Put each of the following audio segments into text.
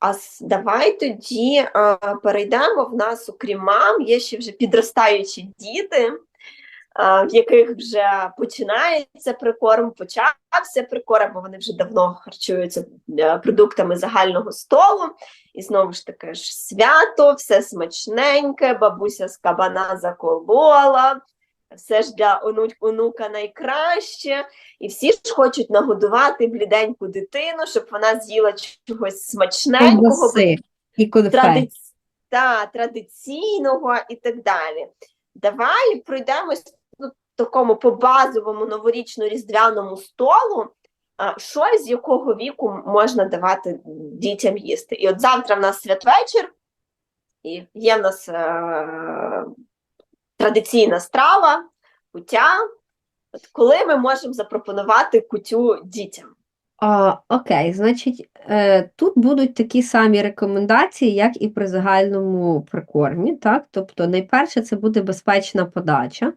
А давай тоді а, перейдемо. В нас, окрім мам, є ще вже підростаючі діти, а, в яких вже починається прикорм, почався прикорм, бо вони вже давно харчуються е, продуктами загального столу. І знову ж таки ж свято, все смачненьке, бабуся з кабана заколола, все ж для онук, онука найкраще. І всі ж хочуть нагодувати бліденьку дитину, щоб вона з'їла чогось смачненького, і тради... та, традиційного і так далі. Давай пройдемось ну, такому по базовому новорічно-різдвяному столу. а, Що з якого віку можна давати дітям їсти? І от завтра в нас святвечір, і є в нас е- традиційна страва, куття. От коли ми можемо запропонувати кутю дітям? А, окей, значить, е, тут будуть такі самі рекомендації, як і при загальному прикормі, так? Тобто, найперше, це буде безпечна подача,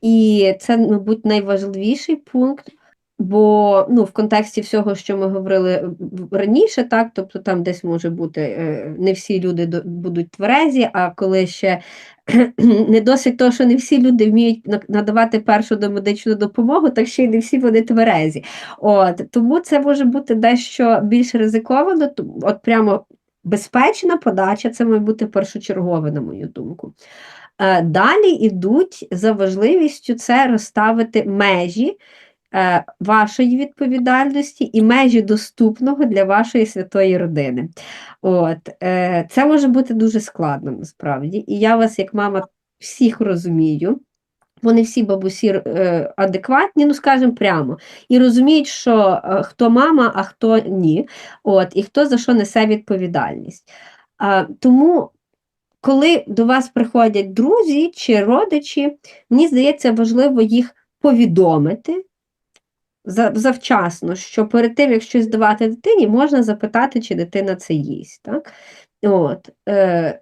і це, мабуть, найважливіший пункт, бо ну, в контексті всього, що ми говорили в- раніше, так, тобто там десь може бути е, не всі люди будуть тверезі, а коли ще не досить того, що не всі люди вміють надавати першу домедичну допомогу, так ще й не всі вони тверезі. От, тому це може бути дещо більш ризиковано, от прямо безпечна подача, це має бути першочергове, на мою думку. Е, Далі йдуть за важливістю це розставити межі е, вашої відповідальності і межі доступного для вашої святої родини. От, е, це може бути дуже складно насправді. І я вас, як мама, всіх розумію. Вони всі бабусі е, адекватні, ну скажімо прямо, і розуміють, що е, хто мама, а хто ні, от, і хто за що несе відповідальність. А, тому, коли до вас приходять друзі чи родичі, мені здається, важливо їх повідомити завчасно, що перед тим, як щось давати дитині, можна запитати, чи дитина це їсть. Так? От, е,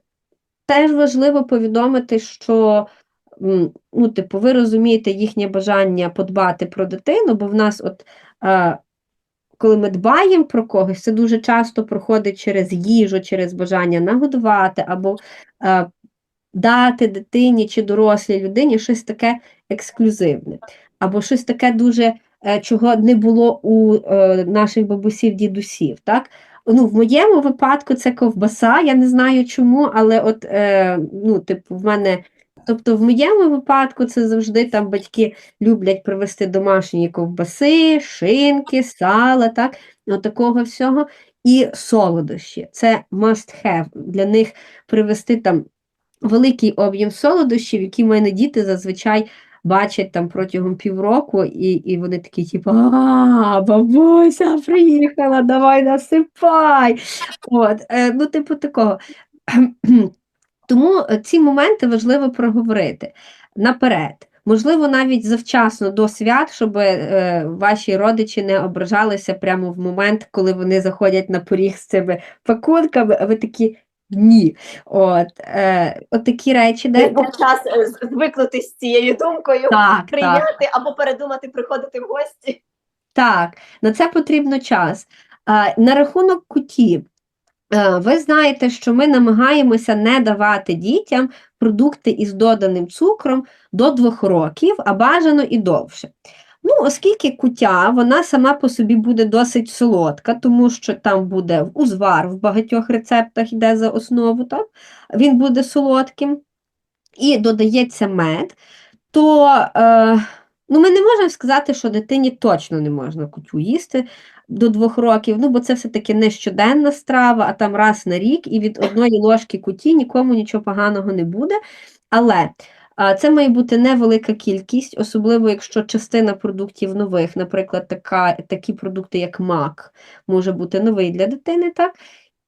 теж важливо повідомити, що ну, типу, ви розумієте їхнє бажання подбати про дитину, бо в нас, от, е, коли ми дбаємо про когось, це дуже часто проходить через їжу, через бажання нагодувати або е, дати дитині чи дорослій людині щось таке ексклюзивне, або щось таке дуже, чого не було у е, наших бабусів, дідусів. Так? Ну, в моєму випадку це ковбаса, я не знаю чому, але от, е, ну, типу, в мене. Тобто, в моєму випадку це завжди там батьки люблять привезти домашні ковбаси, шинки, сала, так, от такого всього. І солодощі. Це must have. Для них привезти там великий об'єм солодощів, які в мене діти зазвичай бачать там протягом півроку, і, і вони такі, типу, а, бабуся приїхала, давай насипай. От, е, ну, типу такого. Тому ці моменти важливо проговорити наперед. Можливо, навіть завчасно до свят, щоб е, ваші родичі не ображалися прямо в момент, коли вони заходять на поріг з цими пакунками, а ви такі ні. От, е, от такі речі, де Був час е, звикнути з цією думкою, так, так. прийняти або передумати приходити в гості. Так, на це потрібно час. А, на рахунок куті, е, ви знаєте, що ми намагаємося не давати дітям продукти із доданим цукром до двох років, а бажано і довше. Ну, оскільки кутя, вона сама по собі буде досить солодка, тому що там буде узвар в багатьох рецептах йде за основу, так? він буде солодким, і додається мед, то е, ну, ми не можемо сказати, що дитині точно не можна кутю їсти до двох років, ну, бо це все-таки не щоденна страва, а там раз на рік, і від одної ложки куті нікому нічого поганого не буде. Але це має бути невелика кількість, особливо якщо частина продуктів нових, наприклад, така, такі продукти, як мак, може бути новий для дитини, так?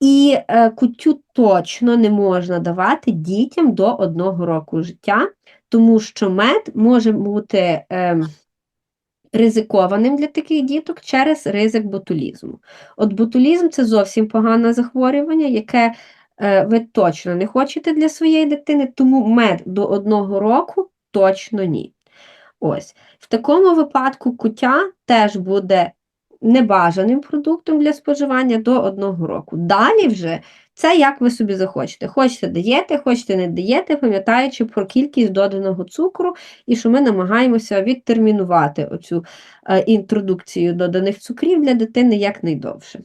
І е, кутю точно не можна давати дітям до одного року життя, тому що мед може бути е, ризикованим для таких діток через ризик ботулізму. От ботулізм це зовсім погане захворювання, яке ви точно не хочете для своєї дитини, тому мед до одного року точно ні. Ось. В такому випадку куття теж буде небажаним продуктом для споживання до одного року. Далі вже це як ви собі захочете. Хочете даєте, хочете не даєте, пам'ятаючи про кількість доданого цукру, і що ми намагаємося відтермінувати оцю е, інтродукцію доданих цукрів для дитини якнайдовше.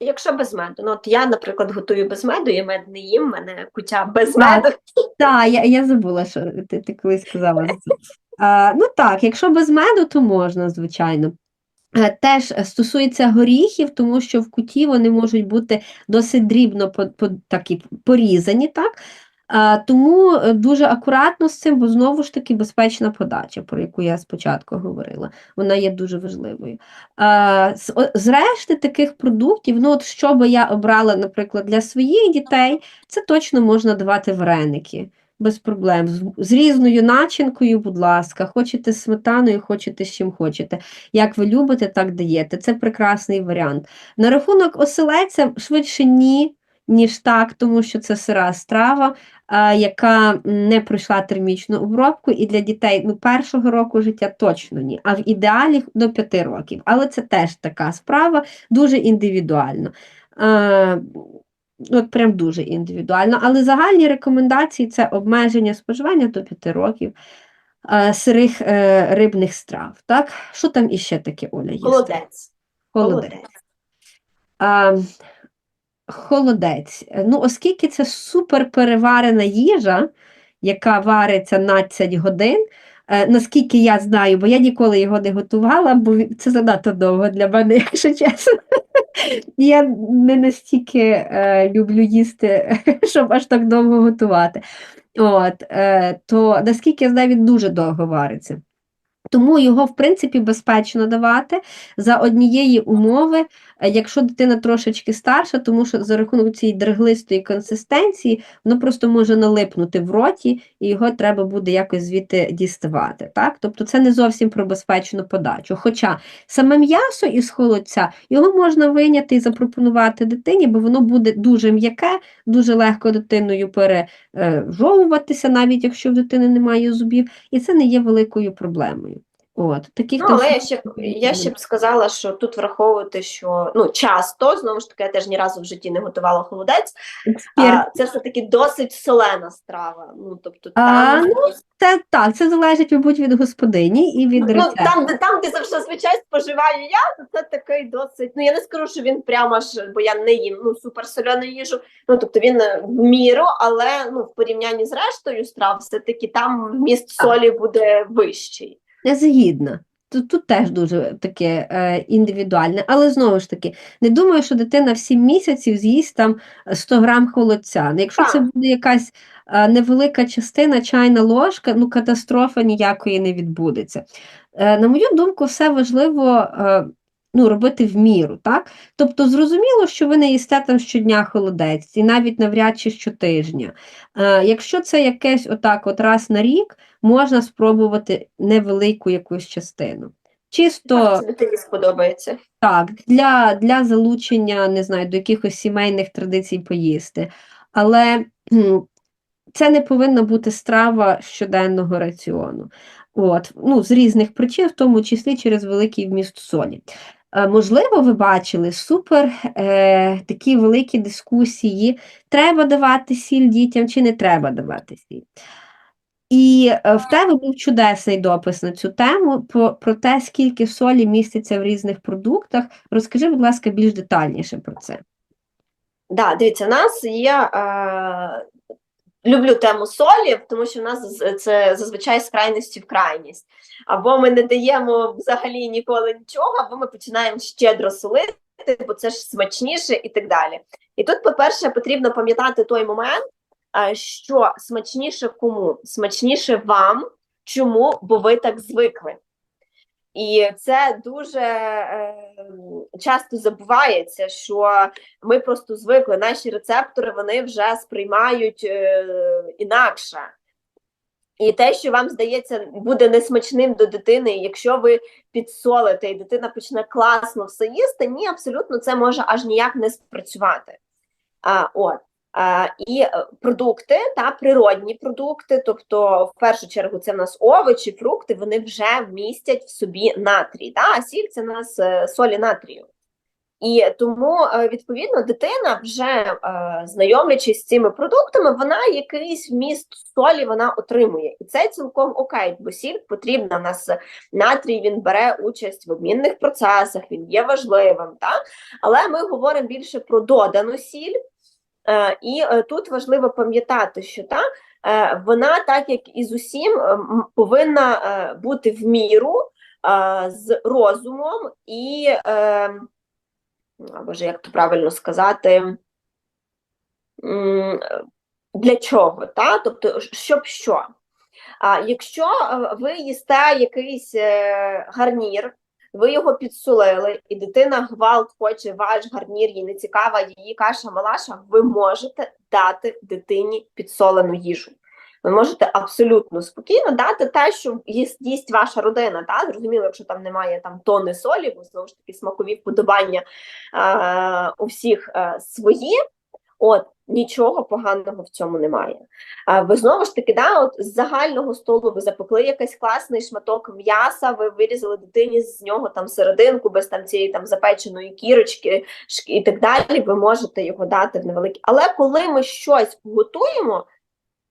Якщо без меду, ну от я, наприклад, готую без меду, я мед не їм, мене кутя без меду. Так, я, я забула, що ти, ти колись сказала. А, ну так, якщо без меду, то можна, звичайно. Е, Теж стосується горіхів, тому що в куті вони можуть бути досить дрібно по, по, такі порізані, так? А, тому е, дуже акуратно з цим, бо знову ж таки безпечна подача, про яку я спочатку говорила, вона є дуже важливою. З, о- зрешти таких продуктів, ну от що би я обрала, наприклад, для своїх дітей, це точно можна давати вареники. Без проблем. З, з різною начинкою, будь ласка, хочете з сметаною, хочете з чим хочете. Як ви любите, так даєте. Це прекрасний варіант. На рахунок оселедця швидше ні, ніж так, тому що це сира страва, яка не пройшла термічну обробку, і для дітей ну, першого року життя точно ні, а в ідеалі до 5 років. Але це теж така справа, дуже індивідуально. От прям дуже індивідуально. Але загальні рекомендації це обмеження споживання до 5 років е, сирих е, рибних страв. Так? Що там іще таке, Оля, є? Холодець. Холодець. А, холодець. Ну, оскільки це супер переварена їжа, яка вариться 12 годин, е, наскільки я знаю, бо я ніколи його не готувала, бо це занадто довго для мене, якщо чесно. Я не настільки е, люблю їсти, щоб аж так довго готувати. От, е, то наскільки я знаю, він дуже довго вариться. Тому його, в принципі, безпечно давати за однієї умови, е, якщо дитина трошечки старша, тому що за рахунок цієї драглистої консистенції воно просто може налипнути в роті, і його треба буде якось звідти діставати. Так? Тобто це не зовсім про безпечну подачу. Хоча саме м'ясо із холодця його можна виняти і запропонувати дитині, бо воно буде дуже м'яке, дуже легко дитиною пережовуватися, навіть якщо в дитини немає зубів, і це не є великою проблемою. От, таких Ну, але я ще, я ще б сказала, що тут враховувати, що ну, часто, знову ж таки, я теж ні разу в житті не готувала холодець, а, це все-таки досить солена страва. Ну, тобто, А, там, Це так, це залежить, мабуть, від господині і від ну, рецепту. там, де, там, де зазвичай споживаю я, то це такий досить. Ну, я не скажу, що він прямо ж, бо я не їм ну, суперсоляну їжу. Ну, тобто він е, в міру, але ну, в порівнянні з рештою страв, все-таки там вміст солі буде вищий. Я згідна. Тут, тут теж дуже таке е, індивідуальне, але знову ж таки, не думаю, що дитина в 7 місяців з'їсть там 100 грам холодця. Ну, Якщо це буде якась е, невелика частина, чайна ложка, ну катастрофа ніякої не відбудеться. Е, на мою думку, все важливо е, ну, робити в міру, так? Тобто зрозуміло, що ви не їсте там щодня холодець, і навіть навряд чи щотижня. Е, якщо це якесь отак от раз на рік, можна спробувати невелику якусь частину. Чисто Це сподобається. так, для, для залучення, не знаю, до якихось сімейних традицій поїсти. Але це не повинна бути страва щоденного раціону. От, ну, з різних причин, в тому числі через великий вміст солі. Е, Можливо, ви бачили супер е, такі великі дискусії, треба давати сіль дітям чи не треба давати сіль. І е, в тебе був чудесний допис на цю тему про, про те, скільки солі міститься в різних продуктах. Розкажи, будь ласка, більш детальніше про це. Да, дивіться, у нас є. Е, люблю тему солі, тому що в нас це зазвичай з крайності в крайність. Або ми не даємо взагалі ніколи нічого, або ми починаємо щедро солити, бо це ж смачніше і так далі. І тут, по-перше, потрібно пам'ятати той момент, що смачніше кому? Смачніше вам. Чому? Бо ви так звикли. І це дуже е, часто забувається, що ми просто звикли, наші рецептори вони вже сприймають е, інакше. І те, що вам здається, буде несмачним до дитини, якщо ви підсолите, і дитина почне класно все їсти, ні, абсолютно це може аж ніяк не спрацювати. А, от. І е, продукти, та природні продукти, тобто в першу чергу це в нас овочі, фрукти, вони вже вмістять в собі натрій. Та? А сіль це в нас е, солі натрію. І тому, е, відповідно, дитина, вже знайомлячись з цими продуктами, вона якийсь вміст солі вона отримує. І це цілком окей, бо сіль потрібна. У нас натрій він бере участь в обмінних процесах, він є важливим. Та? Але ми говоримо більше про додану сіль. Е, І е, тут важливо пам'ятати, що та, е, вона, так як і з усім, повинна бути в міру з розумом і. Боже, як то правильно сказати, для чого, та? Тобто, щоб що? А якщо ви їсте якийсь гарнір, ви його підсолили, і дитина гвалт хоче ваш гарнір, їй не цікава її каша малаша, ви можете дати дитині підсолену їжу. Ви можете абсолютно спокійно дати те, що їсть, їсть ваша родина. Та? Зрозуміло, якщо там немає там тони солі, бо знову ж таки смакові вподобання е, у всіх е, свої. От нічого поганого в цьому немає. А ви знову ж таки, да, от з загального столу ви запекли якийсь класний шматок м'яса, ви вирізали дитині з нього там серединку, без там цієї там запеченої кірочки і так далі. Ви можете його дати в невеликі. Але коли ми щось готуємо,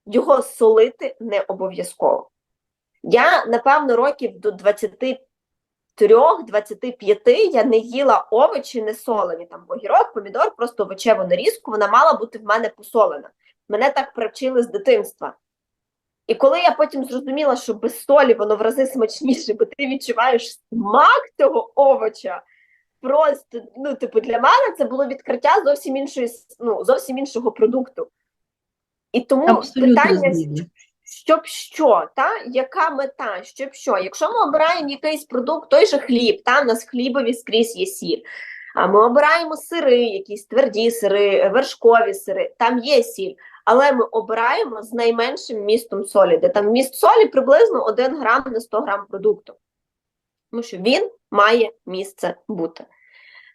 його солити не обов'язково. Я, напевно, років до 23-25 я не їла овочі не солені. Там огірок, помідор, просто овочеву нарізку, вона мала бути в мене посолена. Мене так привчили з дитинства. І коли я потім зрозуміла, що без солі воно в рази смачніше, бо ти відчуваєш смак цього овоча. Просто, ну, типу, для мене це було відкриття зовсім іншої, ну, зовсім іншого продукту. І тому Абсолютно питання, згідна. Щоб що, та? яка мета, щоб що? Якщо ми обираємо якийсь продукт, той же хліб, та? у нас хлібові скрізь є сіль. А ми обираємо сири, якісь тверді сири, вершкові сири, там є сіль. Але ми обираємо з найменшим містом солі, де там міст солі приблизно 1 грам на 100 грам продукту. Тому що він має місце бути.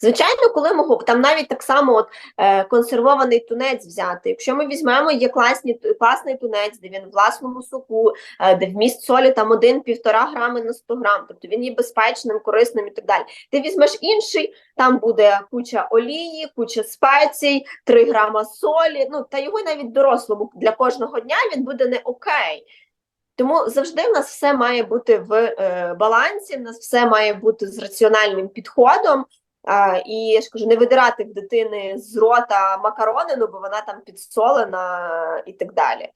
Звичайно, коли ми там навіть так само от, е, консервований тунець взяти. Якщо ми візьмемо є класні, класний тунець, де він в власному соку, е, де вміст солі там 1-1,5 грами на 100 грам, тобто він є безпечним, корисним і так далі. Ти візьмеш інший, там буде куча олії, куча спецій, 3 грама солі. Ну та його навіть дорослому для кожного дня він буде не окей. Тому завжди в нас все має бути в е, балансі, в нас все має бути з раціональним підходом. І я ж кажу, не видирати в дитини з рота макаронину, бо вона там підсолена і так далі.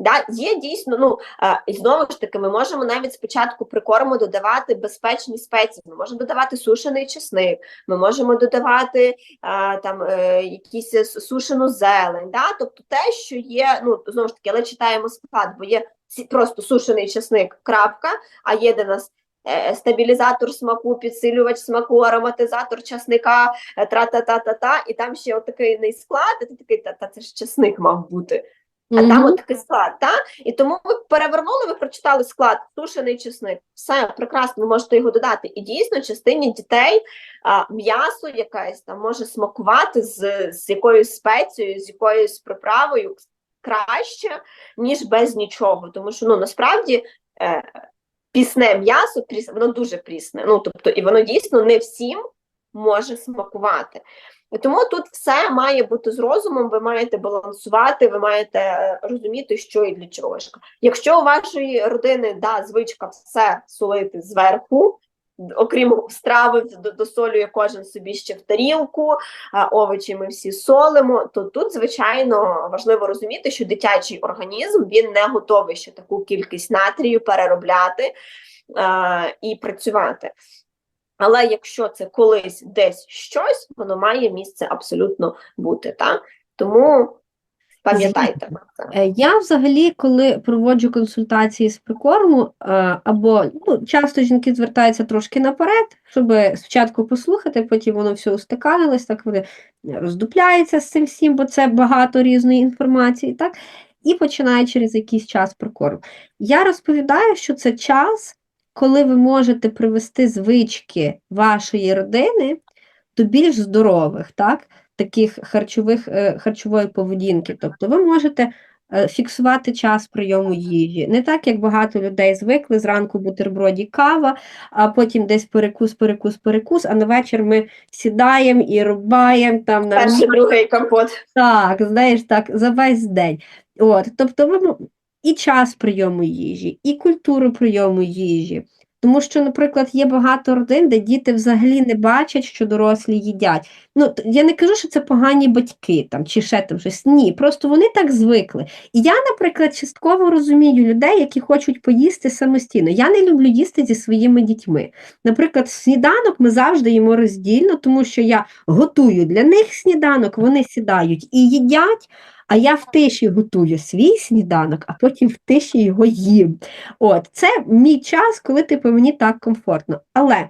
Да, є дійсно, ну і знову ж таки, ми можемо навіть спочатку при корму додавати безпечні спеції. Ми можемо додавати сушений чесник, ми можемо додавати а, там е, якісь сушену зелень. Да? Тобто те, що є, ну знову ж таки, але читаємо склад, бо є просто сушений чесник, крапка, а є де нас стабілізатор смаку, підсилювач смаку, ароматизатор часника, е, тра-та-та-та-та, і там ще отакий склад, і ти такий, та-та, це ж часник мав бути. А там от такий склад, та? І тому ви перевернули, ви прочитали склад, сушений чесник. Все, прекрасно, ви можете його додати. І дійсно, частині дітей а, м'ясо якесь там може смакувати з, з якоюсь спецією, з якоюсь приправою краще, ніж без нічого. Тому що ну насправді е, пісне м'ясо, воно дуже прісне. Ну, тобто, і воно дійсно не всім може смакувати. І тому тут все має бути з розумом, ви маєте балансувати, ви маєте е, розуміти, що і для чого. Якщо у вашої родини да, звичка все солити зверху, окрім страви, досолює кожен собі ще в тарілку, овочі ми всі солимо, то тут, звичайно, важливо розуміти, що дитячий організм він не готовий ще таку кількість натрію переробляти і працювати. Але якщо це колись десь щось, воно має місце абсолютно бути. Так? Тому пам'ятайте про це. Е, Я взагалі, коли проводжу консультації з прикорму, е, або ну, часто жінки звертаються трошки наперед, щоб спочатку послухати, потім воно все устаканилось, так вони роздупляються з цим всім, бо це багато різної інформації, так? І починає через якийсь час прикорм. Я розповідаю, що це час, коли ви можете привести звички вашої родини до більш здорових, так? Таких харчових, е, харчової поведінки. Тобто ви можете е, фіксувати час прийому їжі. Не так, як багато людей звикли, зранку бутерброді кава, а потім десь перекус, перекус, перекус, а на вечір ми сідаємо і рубаємо там на Перший, другий компот. так, знаєш, так, за весь день. От, тобто ви і час прийому їжі, і культуру прийому їжі. Тому що, наприклад, є багато родин, де діти взагалі не бачать, що дорослі їдять. Ну, я не кажу, що це погані батьки там, чи ще там щось. Ні, просто вони так звикли. І я, наприклад, частково розумію людей, які хочуть поїсти самостійно. Я не люблю їсти зі своїми дітьми. Наприклад, сніданок ми завжди їмо роздільно, тому що я готую для них сніданок, вони сідають і їдять, а я в тиші готую свій сніданок, а потім в тиші його їм. От, це мій час, коли типу, мені так комфортно. Але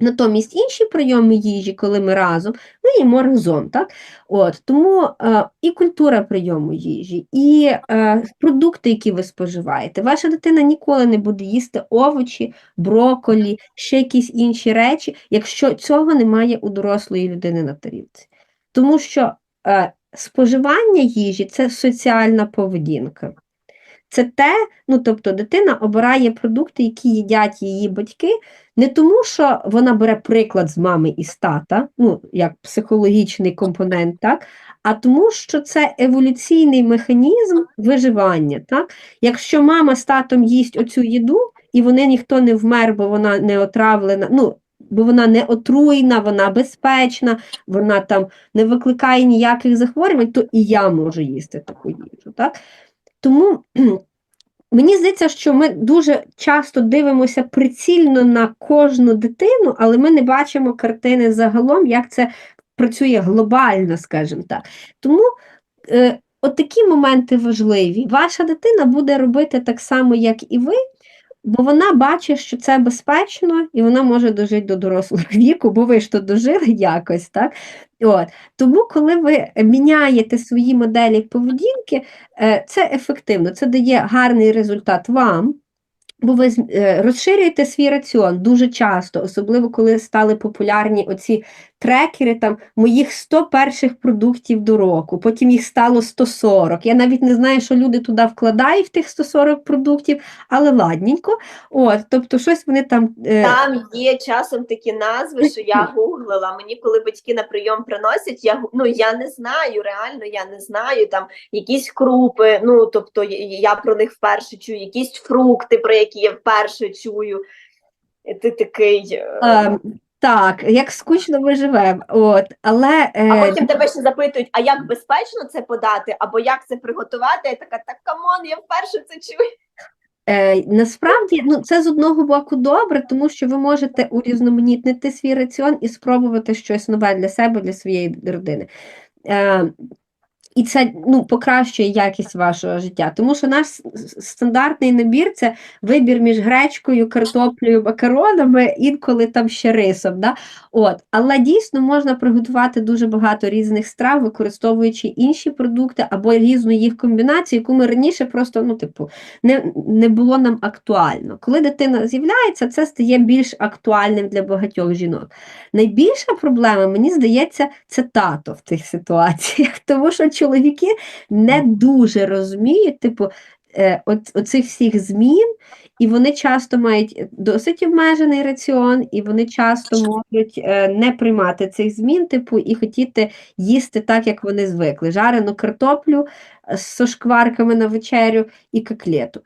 натомість інші прийоми їжі, коли ми разом, ми їмо разом. Так? От, тому е, і культура прийому їжі, і е, продукти, які ви споживаєте. Ваша дитина ніколи не буде їсти овочі, броколі, ще якісь інші речі, якщо цього немає у дорослої людини на тарілці. Тому що е, споживання їжі це соціальна поведінка. Це те, ну тобто дитина обирає продукти, які їдять її батьки, не тому, що вона бере приклад з мами і з тата, ну як психологічний компонент, так, а тому, що це еволюційний механізм виживання. Так? Якщо мама з татом їсть оцю їду, і вони ніхто не вмер, бо вона не отравлена, ну, бо вона не отруйна, вона безпечна, вона там не викликає ніяких захворювань, то і я можу їсти таку їжу. Так? Тому мені здається, що ми дуже часто дивимося прицільно на кожну дитину, але ми не бачимо картини загалом, як це працює глобально, скажімо так. Тому е, от такі моменти важливі. Ваша дитина буде робити так само, як і ви, бо вона бачить, що це безпечно, і вона може дожити до дорослого віку, бо ви ж то дожили якось, так? От. Тому, коли ви міняєте свої моделі поведінки, е, це ефективно, це дає гарний результат вам. Бо ви е, розширюєте свій раціон дуже часто, особливо коли стали популярні оці трекери там моїх 100 перших продуктів до року, потім їх стало 140. Я навіть не знаю, що люди туди вкладають в тих 140 продуктів, але ладненько. От, тобто щось вони там. е, Там є часом такі назви, що я гуглила. Мені коли батьки на прийом приносять, я ну я не знаю, реально я не знаю там якісь крупи. Ну тобто я- про них вперше чую, якісь фрукти, про які я вперше чую. Ти такий. е, Ем, так, як скучно ми живемо. От, але, А е, потім тебе ще запитують, а як безпечно це подати, або як це приготувати? Я така, так камон, я вперше це чую. Е, насправді, ну, це з одного боку добре, тому що ви можете урізноманітнити свій раціон і спробувати щось нове для себе, для своєї родини. Е, і це ну, покращує якість вашого життя, тому що наш стандартний набір це вибір між гречкою, картоплею, макаронами, інколи там ще рисом. Да? От. Але дійсно можна приготувати дуже багато різних страв, використовуючи інші продукти або різну їх комбінацію, яку ми раніше просто ну, типу, не, не було нам актуально. Коли дитина з'являється, це стає більш актуальним для багатьох жінок. Найбільша проблема, мені здається, це тато в цих ситуаціях, тому що чоловіки не дуже розуміють, типу, е, от, оцих всіх змін, і вони часто мають досить обмежений раціон, і вони часто можуть е, не приймати цих змін, типу, і хотіти їсти так, як вони звикли. Жарену картоплю е, з шкварками на вечерю і котлету.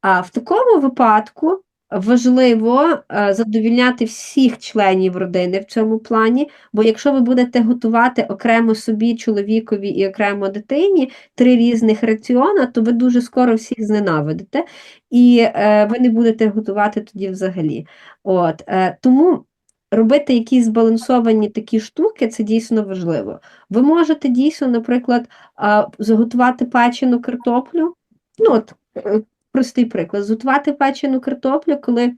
А в такому випадку важливо е, задовільняти всіх членів родини в цьому плані, бо якщо ви будете готувати окремо собі, чоловікові і окремо дитині три різних раціона, то ви дуже скоро всіх зненавидите, і е, ви не будете готувати тоді взагалі. От, е, тому робити якісь збалансовані такі штуки, це дійсно важливо. Ви можете дійсно, наприклад, заготувати печену картоплю. Ну, от, простий приклад, зготувати печену картоплю, коли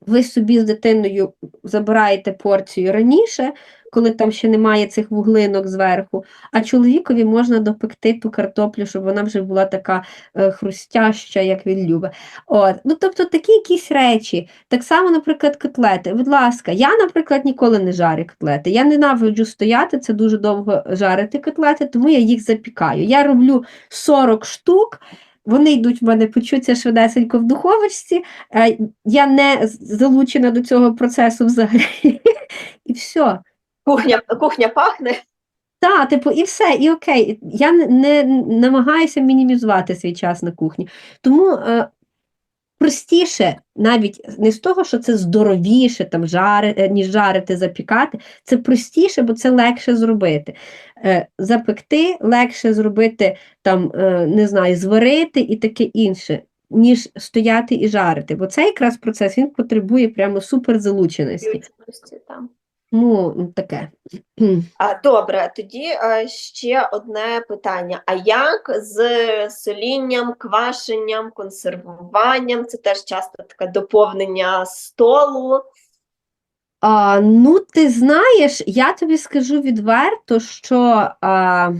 ви собі з дитиною забираєте порцію раніше, коли там ще немає цих вуглинок зверху, а чоловікові можна допекти ту картоплю, щоб вона вже була така е, хрустяща, як він любить. От. Ну, тобто такі якісь речі. Так само, наприклад, котлети. Будь ласка, я, наприклад, ніколи не жарю котлети. Я ненавиджу стояти, це дуже довго жарити котлети, тому я їх запікаю. Я роблю 40 штук. Вони йдуть в мене, печуться швидесенько в духовочці. е, Я не залучена до цього процесу взагалі. І все. Кухня, кухня пахне. Так, типу, і все, і окей. Я не, не намагаюся мінімізувати свій час на кухні. Тому е, простіше, навіть не з того, що це здоровіше, там, жари, е, ніж жарити, запікати, це простіше, бо це легше зробити. Е, запекти легше зробити, там, е, не знаю, зварити і таке інше, ніж стояти і жарити. Бо цей якраз процес він потребує прямо суперзалученості. Ну, таке. А, добре, тоді а, ще одне питання. А як з солінням, квашенням, консервуванням? Це теж часто таке доповнення столу. А, ну, ти знаєш, я тобі скажу відверто, що а,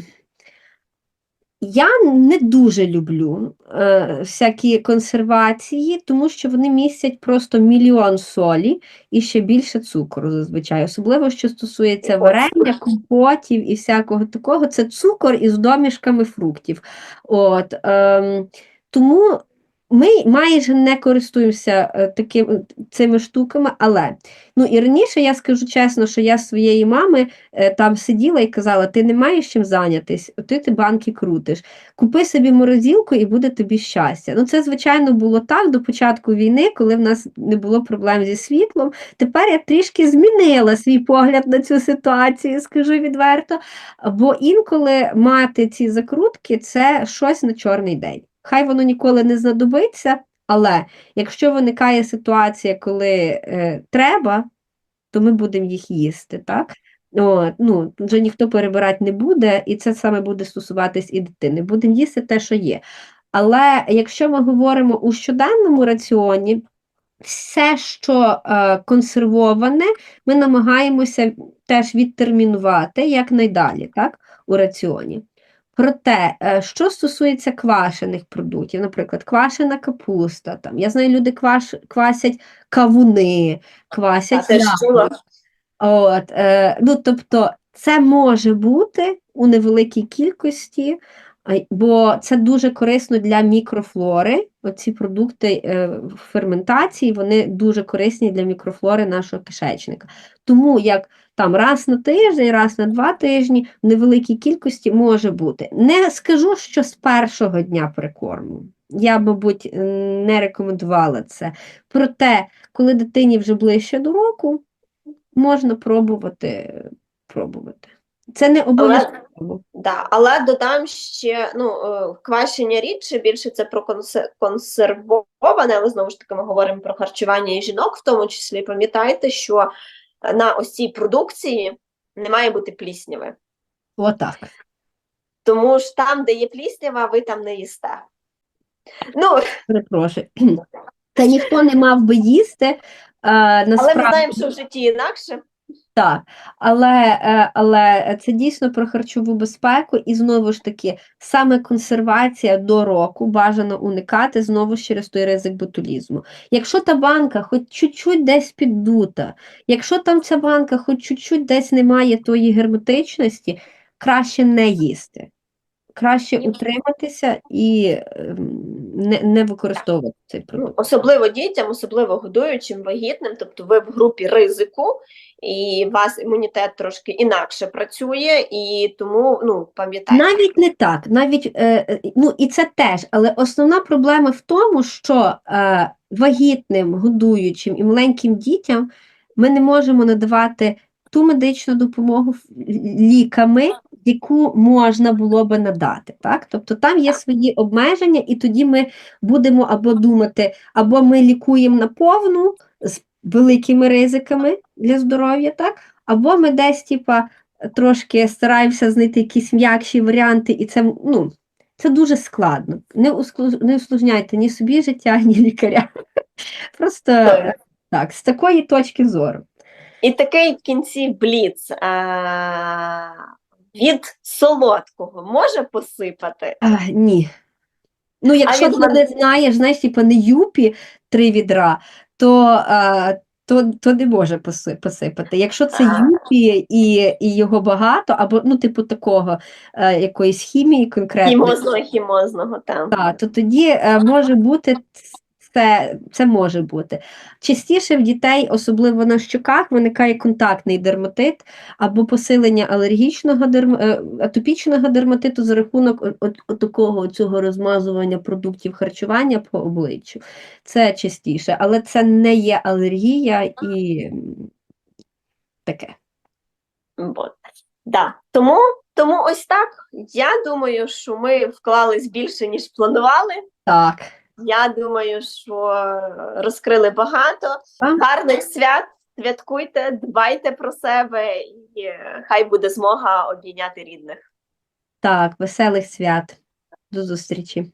я не дуже люблю е, всякі консервації, тому що вони містять просто мільйон солі і ще більше цукру зазвичай. Особливо, що стосується варення, компотів і всякого такого, це цукор із домішками фруктів. От, е, тому ми майже не користуємося е, таким, цими штуками, але ну і раніше я скажу чесно, що я своєї мами е, там сиділа і казала: ти не маєш чим зайнятись, ти ти банки крутиш. Купи собі морозилку і буде тобі щастя. Ну, це, звичайно, було так до початку війни, коли в нас не було проблем зі світлом. Тепер я трішки змінила свій погляд на цю ситуацію, скажу відверто. Бо інколи мати ці закрутки це щось на чорний день. Хай воно ніколи не знадобиться, але якщо виникає ситуація, коли е, треба, то ми будемо їх їсти, так? От, ну, вже ніхто перебирати не буде, і це саме буде стосуватись і дитини. Будемо їсти те, що є. Але якщо ми говоримо у щоденному раціоні, все, що е, консервоване, ми намагаємося теж відтермінувати якнайдалі, так, у раціоні. Проте, те, що стосується квашених продуктів, наприклад, квашена капуста, там, я знаю, люди кваш, квасять кавуни, квасять От, е, ну, тобто, це може бути у невеликій кількості, бо це дуже корисно для мікрофлори. Оці продукти е, ферментації, вони дуже корисні для мікрофлори нашого кишечника. Тому як там раз на тиждень, раз на два тижні в невеликій кількості може бути. Не скажу, що з першого дня прикорму. Я, мабуть, не рекомендувала це. Проте, коли дитині вже ближче до року, можна пробувати. пробувати. Це не обов'язково. Да, але додам ще ну, е, квашення рідше, більше це про консервоване, але знову ж таки ми говоримо про харчування і жінок, в тому числі пам'ятайте, що на ось цій продукції не має бути плісняви. Отак. Тому ж там, де є пліснява, ви там не їсте. Ну, Перепрошую. Та ніхто не мав би їсти. е, але ми знаємо, що в житті інакше. Так, але, е, але це дійсно про харчову безпеку, і знову ж таки, саме консервація до року бажано уникати знову ж через той ризик ботулізму. Якщо та банка хоч чуть-чуть десь піддута, якщо там ця банка хоч чуть-чуть десь немає тої герметичності, краще не їсти. Краще утриматися і ем, не, не використовувати цей Ну, продукт. особливо дітям, особливо годуючим, вагітним, тобто ви в групі ризику, і у вас імунітет трошки інакше працює, і тому ну, пам'ятайте. Навіть не так, навіть е, е, ну і це теж, але основна проблема в тому, що е, вагітним, годуючим і маленьким дітям ми не можемо надавати ту медичну допомогу ліками, яку можна було би надати. Так? Тобто там є свої обмеження, і тоді ми будемо або думати, або ми лікуємо наповну з великими ризиками для здоров'я, так? або ми десь, типа, трошки стараємося знайти якісь м'якші варіанти, і це, ну, це дуже складно. Не, не усложняйте ні собі життя, ні лікаря. Просто. Так, з такої точки зору. І такий в кінці бліц е- від солодкого може посипати. А, ні. Ну, якщо ти не знаєш, знаєш, типу, не юпі три відра, то, а, то, то не може посипати. Якщо це юпі і, і його багато, або ну, типу такого е, якоїсь хімії конкретної, Хімозного, хімозного там. та, то тоді е, може бути це, це може бути. Частіше в дітей, особливо на щоках, виникає контактний дерматит або посилення алергічного дерм... е, атопічного дерматиту за рахунок от, такого цього розмазування продуктів харчування по обличчю. Це частіше, але це не є алергія і таке. Да. Тому, тому ось так. Я думаю, що ми вклались більше, ніж планували. Так. Я думаю, що розкрили багато. Гарних свят. Святкуйте, дбайте про себе, і е, хай буде змога обійняти рідних. Так, веселих свят. До зустрічі.